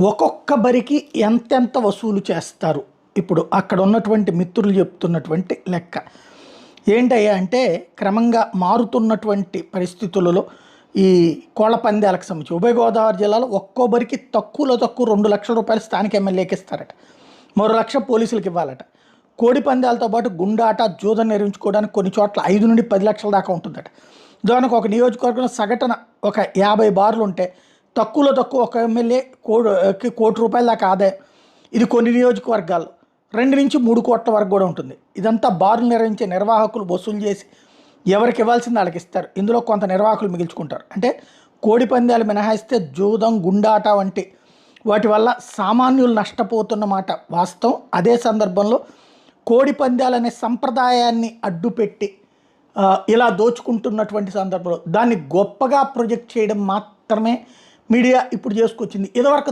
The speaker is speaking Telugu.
ఒక్కొక్క బరికి ఎంతెంత వసూలు చేస్తారు? ఇప్పుడు అక్కడ ఉన్నటువంటి మిత్రులు చెప్తున్నటువంటి లెక్క. ఏంటయ్యా అంటే క్రమంగా మారుతున్నటువంటి పరిస్థితులలో ఈ కోళ్ళ పందాలకు సంబంధించి ఉభయ గోదావరి జిల్లాలో ఒక్కో బరికి తక్కువలో తక్కువ రెండు లక్షల రూపాయలు స్థానిక ఎమ్మెల్యేకి ఇస్తారట. మరో లక్ష పోలీసులకు ఇవ్వాలట. కోడి పందాలతో పాటు గుండాట జూదం నిర్మించుకోవడానికి కొన్ని చోట్ల ఐదు నుండి పది లక్షల దాకా ఉంటుందట. దానికి ఒక నియోజకవర్గంలో సగటున ఒక యాభై బార్లు ఉంటే తక్కువలో తక్కువ ఒక ఎమ్మెల్యే కోటి కోటి రూపాయల దాకా ఆదాయం. ఇది కొన్ని నియోజకవర్గాలు. రెండు నుంచి మూడు కోట్ల వరకు కూడా ఉంటుంది. ఇదంతా బారులు నిర్వహించే నిర్వాహకులు వసూలు చేసి ఎవరికి ఇవ్వాల్సింది వాళ్ళకి ఇస్తారు. ఇందులో కొంత నిర్వాహకులు మిగిల్చుకుంటారు. అంటే కోడి పందాలు మినహాయిస్తే జూదం గుండాట వంటి వాటి వల్ల సామాన్యులు నష్టపోతున్న మాట వాస్తవం. అదే సందర్భంలో కోడి పందాలు అనే సంప్రదాయాన్ని అడ్డుపెట్టి ఇలా దోచుకుంటున్నటువంటి సందర్భంలో దాన్ని గొప్పగా ప్రొజెక్ట్ చేయడం మాత్రమే మీడియా ఇప్పుడు చేసుకొచ్చింది. ఇదివరకు